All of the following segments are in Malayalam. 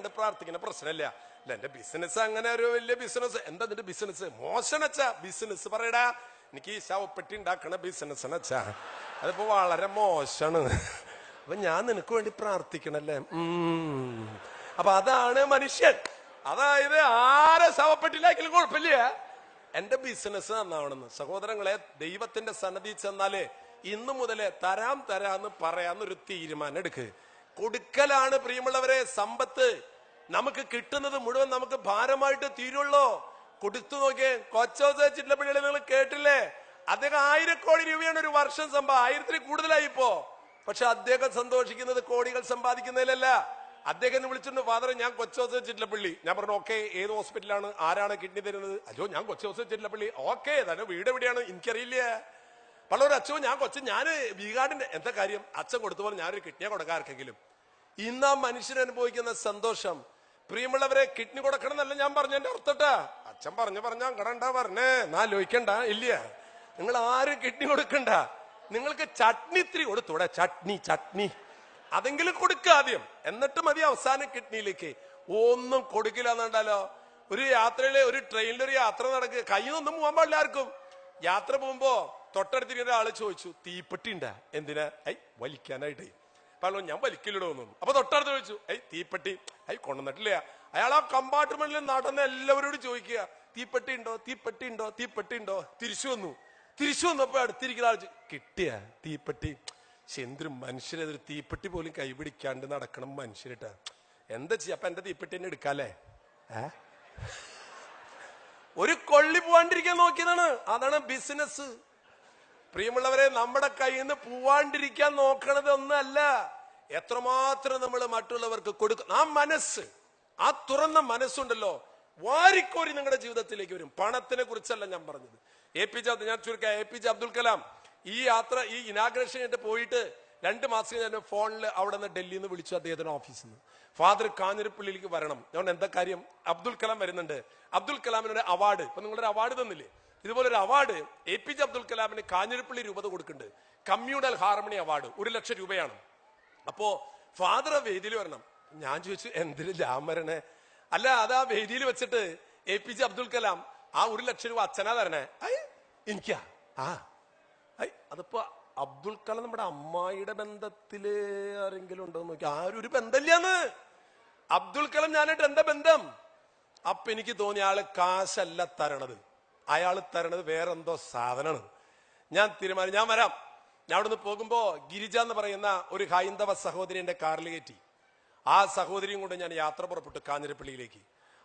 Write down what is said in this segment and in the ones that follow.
വേണ്ട പ്രാർത്ഥിക്കുന്ന പ്രശ്നമില്ല. അല്ല എന്റെ ബിസിനസ് അങ്ങനെ ഒരു വലിയ ബിസിനസ് എന്താ നിന്റെ ബിസിനസ് മോശനച്ചാ ബിസിനസ് പറയടാ എനിക്ക് ഈ ശവപ്പെട്ടി ഉണ്ടാക്കണ ബിസിനസ് അച്ഛാ അതിപ്പോ വളരെ മോശമാണ്. അപ്പൊ ഞാൻ നിനക്ക് വേണ്ടി പ്രാർത്ഥിക്കണല്ലേ. അപ്പൊ അതാണ് മനുഷ്യൻ. അതായത് ആരെ ശവപ്പെട്ടിലാക്കിയാലും കുഴപ്പമില്ല. എന്റെ ബിസിനസ് നന്നാവണമെന്ന്. സഹോദരങ്ങളെ ദൈവത്തിന്റെ സന്നദ്ധി ചെന്നാൽ ഇന്നു മുതലേ തരാം തരാന്ന് പറയാന്നൊരു തീരുമാനം എടുക്ക്. കൊടുക്കലാണ് പ്രിയമുള്ളവരെ സമ്പത്ത്. നമുക്ക് കിട്ടുന്നത് മുഴുവൻ നമുക്ക് ഭാരമായിട്ട് തീരുള്ളോ. കൊടുത്തു നോക്കിയേ കൊച്ചോസ ചില്ലപ്പള്ളിയിൽ നിങ്ങൾ കേട്ടില്ലേ? അദ്ദേഹം കോടി രൂപയാണ് ഒരു വർഷം സമ്പാ ആയിരത്തിൽ കൂടുതലായി ഇപ്പോ. പക്ഷെ അദ്ദേഹം സന്തോഷിക്കുന്നത് കോടികൾ സമ്പാദിക്കുന്നതിലല്ല. അദ്ദേഹം വിളിച്ചിട്ടുണ്ട് ഫാദർ ഞാൻ കൊച്ചോ ചിറ്റലപ്പള്ളി ഞാൻ പറഞ്ഞു ഓക്കെ ഏത് ഹോസ്പിറ്റലാണ് ആരാണ് കിഡ്നി തരുന്നത്? അയ്യോ ഞാൻ കൊച്ചോ ചിറ്റലപ്പള്ളി ഓക്കെ തന്നെ വീട് എവിടെയാണ്? എനിക്കറിയില്ല. പള്ളൊരു അച്ഛൻ ഞാൻ കൊച്ചു ഞാൻ വീഗാടിന്റെ എന്താ കാര്യം? അച്ഛൻ കൊടുത്തു പോലെ ഞാനൊരു കിഡ്നിയെ കൊടുക്കാർക്കെങ്കിലും. ഇന്ന് ആ മനുഷ്യൻ അനുഭവിക്കുന്ന സന്തോഷം പ്രിയമുള്ളവരെ കിഡ്നി കൊടുക്കണം എന്നല്ല ഞാൻ പറഞ്ഞു എന്റെ അർത്ഥട്ടാ. അച്ഛൻ പറഞ്ഞു പറഞ്ഞ അങ്ങടണ്ട പറഞ്ഞേ. എന്നാ ലോയിക്കണ്ട ഇല്ല നിങ്ങൾ ആരും കിഡ്നി കൊടുക്കണ്ട. നിങ്ങൾക്ക് ചട്നി ഇത്തിരി കൊടുത്തൂടെ ചട്നി ചട്നി. അതെങ്കിലും കൊടുക്കുക ആദ്യം. എന്നിട്ട് മതി അവസാനം കിഡ്നിയിലേക്ക്. ഒന്നും കൊടുക്കില്ല എന്നുണ്ടല്ലോ. ഒരു യാത്രയിലെ ഒരു ട്രെയിനിലൊരു യാത്ര നടക്കുക കയ്യിന്നൊന്നും പോകാൻ പാടില്ല ആർക്കും. യാത്ര പോകുമ്പോ തൊട്ടടുത്തിരിക്കുന്ന ആൾ ചോദിച്ചു തീപ്പെട്ടി ഉണ്ടാ എന്തിനാ? ഐ വലിക്കാനായിട്ട്. പറഞ്ഞു ഞാൻ വലിക്കില്ലടോ എന്നു അപ്പൊ തൊട്ടടുത്ത് ചോദിച്ചു ഐ തീപ്പെട്ടി. ഐ കൊണ്ടുവന്നിട്ടില്ല. അയാൾ ആ കമ്പാർട്ട്മെന്റിൽ നടന്ന എല്ലാവരോടും ചോദിക്കുക തീപ്പെട്ടി ഉണ്ടോ തീപ്പെട്ടി ഉണ്ടോ തീപ്പെട്ടി ഉണ്ടോ തിരിച്ചു വന്നു. തിരിച്ചു വന്നപ്പോ അടുത്തിരിക്കുന്ന ആൾ കിട്ടിയ തീപ്പെട്ടി. എന്തൊരു മനുഷ്യരതൊരു തീപ്പെട്ടി പോലും കൈപിടിക്കാണ്ട് നടക്കണം മനുഷ്യരിട്ട. എന്താ ചെയ്യാ? അപ്പൊ എന്റെ തീപ്പെട്ടി തന്നെ എടുക്കാല്ലേ ഒരു കൊള്ളി പോവാണ്ടിരിക്കാൻ നോക്കിയതാണ്. അതാണ് ബിസിനസ്. പ്രിയമുള്ളവരെ നമ്മുടെ കയ്യിൽ നിന്ന് പോവാണ്ടിരിക്കാൻ നോക്കണത് ഒന്നല്ല. എത്രമാത്രം നമ്മൾ മറ്റുള്ളവർക്ക് കൊടുക്കും ആ മനസ്സ് ആ തുറന്ന മനസ്സുണ്ടല്ലോ. വാരിക്കോരി നിങ്ങളുടെ ജീവിതത്തിലേക്ക് വരും. പണത്തിനെ കുറിച്ചല്ല ഞാൻ പറഞ്ഞത്. എ പി ജെ ഞാൻ ചുരുക്കാം A P J Abdul Kalam ഈ യാത്ര ഈ ഇനാഗ്രേഷൻ ആയിട്ട് പോയിട്ട് രണ്ട് മാസം ഞാൻ ഫോണിൽ അവിടെ നിന്ന് ഡൽഹിയിൽ നിന്ന് വിളിച്ചു അദ്ദേഹത്തിന്റെ ഓഫീസിൽ നിന്ന് ഫാദർ കാഞ്ഞിരപ്പള്ളിയിലേക്ക് വരണം. ഞാൻ എന്താ കാര്യം? അബ്ദുൽ കലാം വരുന്നുണ്ട്. അബ്ദുൽ കലാമിനൊരു അവാർഡ്. ഇപ്പൊ നിങ്ങളൊരു അവാർഡ് തന്നില്ലേ? ഇതുപോലെ ഒരു award A P J Abdul കലാമിന് Kanjirappally രൂപത കൊടുക്കുന്നുണ്ട്. കമ്മ്യൂണൽ ഹാർമണി അവാർഡ് ഒരു ലക്ഷം രൂപയാണ്. അപ്പോ ഫാദർ ആ വേദിയിൽ വരണം. ഞാൻ ചോദിച്ചു എന്തിന് വരണേ? അല്ല അത് ആ വേദിയിൽ വെച്ചിട്ട് A P J Abdul Kalam ആ ഒരു ലക്ഷം രൂപ അച്ഛനാ തരണേ. ഐ എനിക്കാ? ആ. ഐ അതിപ്പോ അബ്ദുൽ കലാം നമ്മുടെ അമ്മായിയുടെ ബന്ധത്തിൽ ആരെങ്കിലും ഉണ്ടോ നോക്കി ആരും ഒരു ബന്ധമില്ലാന്ന്. അബ്ദുൽ കലാം ഞാനായിട്ട് എന്താ ബന്ധം? അപ്പൊ എനിക്ക് തോന്നി ആൾ കാശല്ല തരണത്. അയാൾ തരണത് വേറെന്തോ സാധനമാണ്. ഞാൻ തീരുമാനം ഞാൻ വരാം. ഞാൻ അവിടുന്ന് പോകുമ്പോൾ ഗിരിജ എന്ന് പറയുന്ന ഒരു ഹൈന്ദവ സഹോദരി എന്റെ കാറിൽ കയറ്റി. ആ സഹോദരിയും കൊണ്ട് ഞാൻ യാത്ര പുറപ്പെട്ടു കാഞ്ഞിരപ്പള്ളിയിലേക്ക്.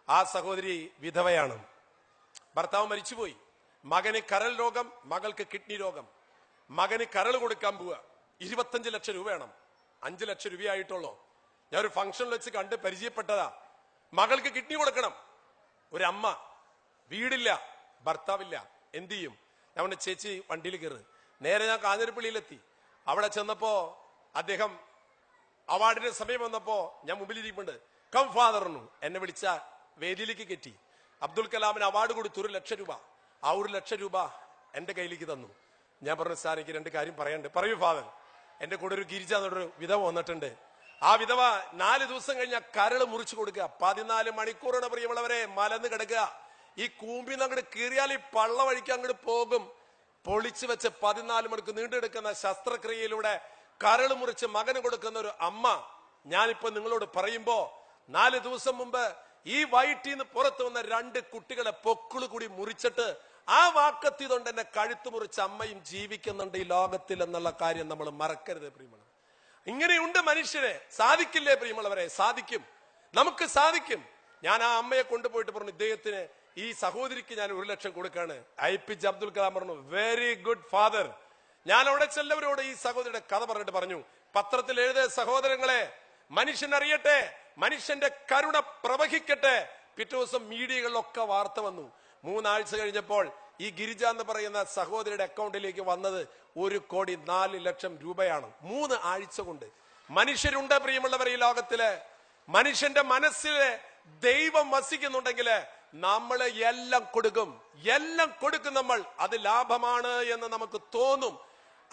ആ സഹോദരി വിധവയാണ്. ഭർത്താവ് മരിച്ചുപോയി. മകന് കരൾ രോഗം മകൾക്ക് കിഡ്നി രോഗം. മകന് കരൾ കൊടുക്കാൻ പോവുക. ഇരുപത്തഞ്ച് ലക്ഷം രൂപ വേണം. അഞ്ച് ലക്ഷം രൂപയായിട്ടുള്ളൂ. ഞാൻ ഒരു ഫംഗ്ഷനിൽ വെച്ച് കണ്ട് പരിചയപ്പെട്ടതാ. മകൾക്ക് കിഡ്നി കൊടുക്കണം. ഒരമ്മ. വീടില്ല. ഭർത്താവില്ല. എന്ത് ചെയ്യും? ഞാൻ ചേച്ചി വണ്ടിയിൽ കയറ്. നേരെ ഞാൻ കാഞ്ഞിരപ്പള്ളിയിലെത്തി. അവിടെ ചെന്നപ്പോ അദ്ദേഹം അവാർഡിന്റെ സമയം വന്നപ്പോ ഞാൻ മുമ്പിലിരിക്കുന്നുണ്ട് കം ഫാദറിനു എന്നെ വിളിച്ച വേദിയിലേക്ക് കെറ്റി അബ്ദുൽ കലാമിന് അവാർഡ് കൊടുത്തു ഒരു ലക്ഷം രൂപ. ആ ഒരു ലക്ഷം രൂപ എന്റെ കയ്യിലേക്ക് തന്നു. ഞാൻ പറഞ്ഞു സാർ എനിക്ക് രണ്ട് കാര്യം പറയാനുണ്ട്. പറയൂ ഫാദർ എന്റെ കൂടെ ഒരു ഗിരിജ എന്നൊരു വിധവ വന്നിട്ടുണ്ട്. ആ വിധവ നാല് ദിവസം കഴിഞ്ഞ കരൾ മുറിച്ചു കൊടുക്കുക. പതിനാല് മണിക്കൂറാണ് പ്രിയമുള്ളവരെ മലന്ന് കിടക്കുക. ഈ കൂമ്പിന്ന് അങ്ങോട്ട് കീറിയാൽ ഈ പള്ള വഴിക്ക് അങ്ങോട്ട് പോകും. പൊളിച്ചു വെച്ച് പതിനാല് മണിക്ക് നീണ്ടെടുക്കുന്ന ശസ്ത്രക്രിയയിലൂടെ കരൾ മുറിച്ച് മകന് കൊടുക്കുന്ന ഒരു അമ്മ ഞാനിപ്പോ നിങ്ങളോട് പറയുമ്പോ നാല് ദിവസം മുമ്പ് ഈ വയറ്റിൽ നിന്ന് പുറത്തു വന്ന രണ്ട് കുട്ടികളെ പൊക്കിൾ കൂടി മുറിച്ചിട്ട് ആ വാക്കത്തി കൊണ്ട് എന്നെ കഴുത്തു മുറിച്ച അമ്മയും ജീവിക്കുന്നുണ്ട് ഈ ലോകത്തിൽ എന്നുള്ള കാര്യം നമ്മൾ മറക്കരുത് പ്രിയമുള്ളവർ ഇങ്ങനെയുണ്ട് മനുഷ്യരെ. സാധിക്കില്ലേ പ്രിയമുള്ളവരെ? സാധിക്കും. നമുക്ക് സാധിക്കും. ഞാൻ ആ അമ്മയെ കൊണ്ടുപോയിട്ട് പറഞ്ഞു ഇദ്ദേഹത്തിന് ഈ സഹോദരിക്ക് ഞാൻ ഒരു ലക്ഷം കൊടുക്കാണ് A P J Abdul Kalam പറഞ്ഞു വെരി ഗുഡ് ഫാദർ ഞാൻ അവിടെ ചെല്ലവരോട് ഈ സഹോദരിയുടെ കഥ പറഞ്ഞിട്ട് പറഞ്ഞു പത്രത്തിൽ എഴുതിയ സഹോദരങ്ങളെ മനുഷ്യൻ അറിയട്ടെ മനുഷ്യന്റെ കരുണ പ്രവഹിക്കട്ടെ. പിറ്റേ ദിവസം മീഡിയകളിലൊക്കെ വാർത്ത വന്നു. മൂന്നാഴ്ച കഴിഞ്ഞപ്പോൾ ഈ ഗിരിജ എന്ന് പറയുന്ന സഹോദരിയുടെ അക്കൗണ്ടിലേക്ക് വന്നത് ഒരു കോടി നാല് ലക്ഷം രൂപയാണ്. മൂന്ന് ആഴ്ച കൊണ്ട്. മനുഷ്യരുണ്ട് പ്രിയമുള്ളവർ ഈ ലോകത്തിൽ. മനുഷ്യന്റെ മനസ്സിൽ ദൈവം വസിക്കുന്നുണ്ടെങ്കിൽ നമ്മൾ എല്ലാം കൊടുക്കും. എല്ലാം കൊടുക്കും നമ്മൾ. അത് ലാഭമാണ് എന്ന് നമുക്ക് തോന്നും.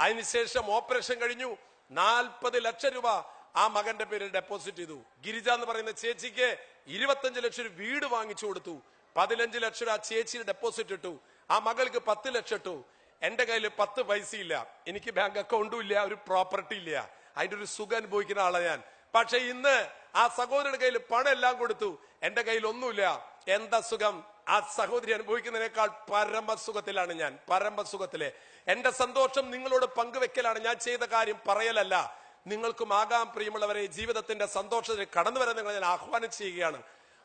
അതിനുശേഷം ഓപ്പറേഷൻ കഴിഞ്ഞു. നാൽപ്പത് ലക്ഷം രൂപ ആ മകന്റെ പേരിൽ ഡെപ്പോസിറ്റ് ചെയ്തു. ഗിരിജ എന്ന് പറയുന്ന ചേച്ചിക്ക് ഇരുപത്തഞ്ച് ലക്ഷം വീട് വാങ്ങിച്ചു കൊടുത്തു. പതിനഞ്ച് ലക്ഷം ആ ചേച്ചിയുടെ ഡെപ്പോസിറ്റ് ഇട്ടു. ആ മകൾക്ക് പത്ത് ലക്ഷം ഇട്ടു. എന്റെ കയ്യിൽ പത്ത് പൈസ ഇല്ല എനിക്ക് ബാങ്ക് അക്കൗണ്ടും ഇല്ല ഒരു പ്രോപ്പർട്ടി ഇല്ല. അതിന്റെ ഒരു സുഖം അനുഭവിക്കുന്ന ആളാണ് ഞാൻ. പക്ഷെ ഇന്ന് ആ സഹോദരന്റെ കയ്യിൽ പണം എല്ലാം കൊടുത്തു. എന്റെ കയ്യിൽ ഒന്നുമില്ല. എന്താ സുഖം? ആ സഹോദരി അനുഭവിക്കുന്നതിനേക്കാൾ പരമസുഖത്തിലാണ് ഞാൻ. പരമസുഖത്തിലെ. എന്റെ സന്തോഷം നിങ്ങളോട് പങ്കുവെക്കലാണ് ഞാൻ ചെയ്ത കാര്യം പറയലല്ല. നിങ്ങൾക്കും ആകാം പ്രിയമുള്ളവരെ ജീവിതത്തിന്റെ സന്തോഷത്തിൽ കടന്നു വരാൻ നിങ്ങൾ ഞാൻ ആഹ്വാനം ചെയ്യുകയാണ്.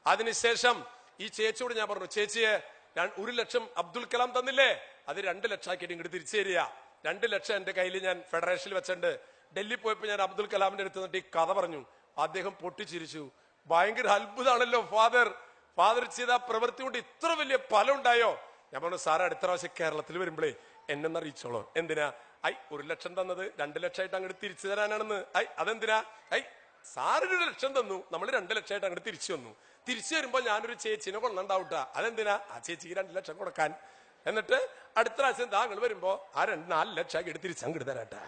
അതിനുശേഷം ഈ ചേച്ചിയോട് ഞാൻ പറഞ്ഞു ചേച്ചിയെ ഒരു ലക്ഷം അബ്ദുൽ കലാം തന്നില്ലേ? അത് രണ്ട് ലക്ഷം ആക്കിയിട്ട് ഇങ്ങോട്ട് തിരിച്ചു തരിക. രണ്ട് ലക്ഷം എന്റെ കയ്യിൽ ഞാൻ ഫെഡറേഷനിൽ വെച്ചിട്ടുണ്ട്. ഡൽഹി പോയപ്പോൾ ഞാൻ അബ്ദുൽ കലാമിന്റെ അടുത്ത് നിന്നിട്ട് ഈ കഥ പറഞ്ഞു. അദ്ദേഹം പൊട്ടിച്ചിരിച്ചു. ഭയങ്കര അത്ഭുതമാണല്ലോ ഫാദർ. ഫാദർ ചെയ്ത പ്രവൃത്തി കൊണ്ട് ഇത്ര വലിയ ഫലം ഉണ്ടായോ? ഞാൻ പറഞ്ഞു സാർ അടുത്ത പ്രാവശ്യം കേരളത്തിൽ വരുമ്പോഴേ എന്നെ അറിയിച്ചോളൂ. എന്തിനാ? ഐ ഒരു ലക്ഷം തന്നത് രണ്ട് ലക്ഷമായിട്ട് അങ്ങോട്ട് തിരിച്ചു തരാനാണെന്ന്. ഐ അതെന്തിനാ? ഐ ഒരു ലക്ഷം തന്നു. നമ്മൾ രണ്ട് ലക്ഷമായിട്ട് അങ്ങോട്ട് തിരിച്ചു വന്നു തിരിച്ചു വരുമ്പോൾ ഞാനൊരു ചേച്ചിനെ കൊണ്ടുണ്ടാവട്ട അതെന്തിനാ? ആ ചേച്ചിക്ക് രണ്ട് ലക്ഷം കൊടുക്കാൻ. എന്നിട്ട് അടുത്ത പ്രാവശ്യം താങ്കൾ വരുമ്പോ ആ രണ്ട് നാല് ലക്ഷം ആക്കി തിരിച്ചു അങ്ങോട്ട് തരാട്ടെ.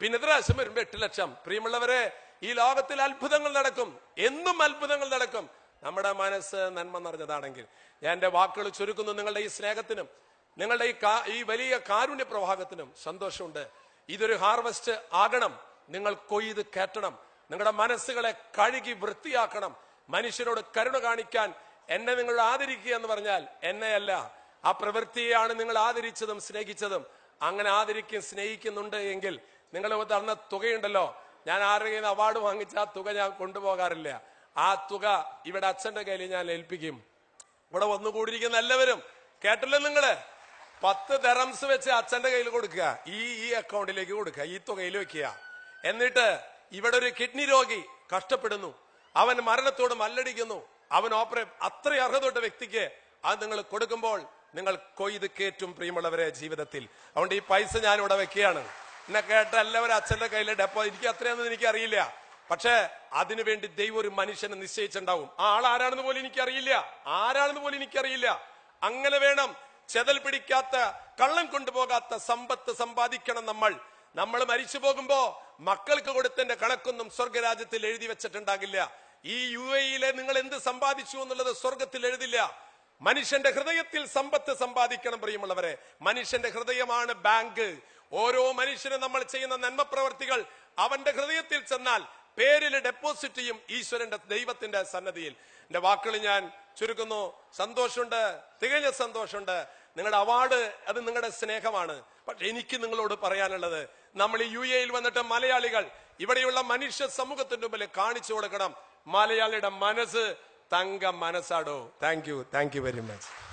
പിന്നെ പ്രാവശ്യം വരുമ്പോ എട്ട് ലക്ഷം. പ്രിയമുള്ളവരെ ഈ ലോകത്തിൽ അത്ഭുതങ്ങൾ നടക്കും. എന്നും അത്ഭുതങ്ങൾ നടക്കും. നമ്മുടെ മനസ്സ് നന്മ നിറഞ്ഞതാണെങ്കിൽ. ഞാൻ എന്റെ വാക്കുകൾ ചുരുക്കുന്നു നിങ്ങളുടെ ഈ സ്നേഹത്തിനും നിങ്ങളുടെ ഈ ഈ വലിയ കാരുണ്യ പ്രവാഹത്തിനും സന്തോഷമുണ്ട്. ഇതൊരു ഹാർവസ്റ്റ് ആകണം. നിങ്ങൾ കൊയ്ത് കയറ്റണം. നിങ്ങളുടെ മനസ്സുകളെ കഴുകി വൃത്തിയാക്കണം. മനുഷ്യരോട് കരുണ കാണിക്കാൻ എന്നെ നിങ്ങൾ ആദരിക്കുക എന്ന് പറഞ്ഞാൽ എന്നെയല്ല. ആ പ്രവൃത്തിയാണ് നിങ്ങൾ ആദരിച്ചതും സ്നേഹിച്ചതും. അങ്ങനെ ആദരിക്കും സ്നേഹിക്കുന്നുണ്ട് എങ്കിൽ നിങ്ങൾ തന്ന തുകയുണ്ടല്ലോ. ഞാൻ ആരെങ്കിലും അവാർഡ് വാങ്ങിച്ച ആ തുക ഞാൻ കൊണ്ടുപോകാറില്ല. ആ തുക ഇവിടെ അച്ഛന്റെ കയ്യിൽ ഞാൻ ഏൽപ്പിക്കും. ഇവിടെ വന്നുകൂടിയിരിക്കുന്ന എല്ലാവരും കേട്ടല്ലോ നിങ്ങൾ? പത്ത് തെറംസ് വെച്ച് അച്ഛന്റെ കയ്യിൽ കൊടുക്കുക. ഈ ഈ അക്കൗണ്ടിലേക്ക് കൊടുക്കുക. ഈ തുകയിൽ വെക്കുക. എന്നിട്ട് ഇവിടെ ഒരു കിഡ്നി രോഗി കഷ്ടപ്പെടുന്നു. അവൻ മരണത്തോട് മല്ലടിക്കുന്നു. അവൻ ഓപ്പറേ അത്ര അർഹതപ്പെട്ട വ്യക്തിക്ക് അത് നിങ്ങൾ കൊടുക്കുമ്പോൾ നിങ്ങൾ കൊയ്ത് കേറ്റും പ്രിയമുള്ളവരെ ജീവിതത്തിൽ. അതുകൊണ്ട് ഈ പൈസ ഞാൻ ഇവിടെ വെക്കുകയാണ്. എന്നെ കേട്ട എല്ലാവരും അച്ഛന്റെ കയ്യിൽ ഡെപ്പോ എനിക്ക് അത്രയൊന്നും എനിക്ക് അറിയില്ല പക്ഷേ അതിനുവേണ്ടി ദൈവം ഒരു മനുഷ്യനെ നിശ്ചയിച്ചിട്ടുണ്ടാവും. ആ ആൾ ആരാണെന്ന് പോലും എനിക്കറിയില്ല. ആരാണെന്ന് പോലും എനിക്കറിയില്ല. അങ്ങനെ വേണം ചെതൽ പിടിക്കാത്ത കള്ളം കൊണ്ടുപോകാത്ത സമ്പത്ത് സമ്പാദിക്കണം നമ്മൾ. നമ്മൾ മരിച്ചു പോകുമ്പോ മക്കൾക്ക് കൊടുത്തതിന്റെ കണക്കൊന്നും സ്വർഗരാജ്യത്തിൽ എഴുതി വെച്ചിട്ടുണ്ടാകില്ല. ഈ യു എയിലെ നിങ്ങൾ എന്ത് സമ്പാദിച്ചു എന്നുള്ളത് സ്വർഗത്തിൽ എഴുതില്ല. മനുഷ്യന്റെ ഹൃദയത്തിൽ സമ്പത്ത് സമ്പാദിക്കണം പ്രിയമുള്ളവരെ. മനുഷ്യന്റെ ഹൃദയമാണ് ബാങ്ക്. ഓരോ മനുഷ്യനും നമ്മൾ ചെയ്യുന്ന നന്മ പ്രവർത്തികൾ അവന്റെ ഹൃദയത്തിൽ ചെന്നാൽ പേരിൽ ഡെപ്പോസിറ്റ് ചെയ്യും ഈശ്വരന്റെ ദൈവത്തിന്റെ സന്നദ്ധിയിൽ. എന്റെ വാക്കുകൾ ഞാൻ ചുരുക്കുന്നു. സന്തോഷമുണ്ട് തികഞ്ഞ സന്തോഷമുണ്ട്. നിങ്ങളുടെ അവാർഡ് അത് നിങ്ങളുടെ സ്നേഹമാണ്. പക്ഷെ എനിക്ക് നിങ്ങളോട് പറയാനുള്ളത് നമ്മൾ ഈ യു എയിൽ വന്നിട്ട് മലയാളികൾ ഇവിടെയുള്ള മനുഷ്യ സമൂഹത്തിന്റെ മുമ്പിൽ കാണിച്ചു കൊടുക്കണം. മലയാളിയുടെ മനസ്സ് തങ്ക മനസ്സാടോ. Thank you thank you very much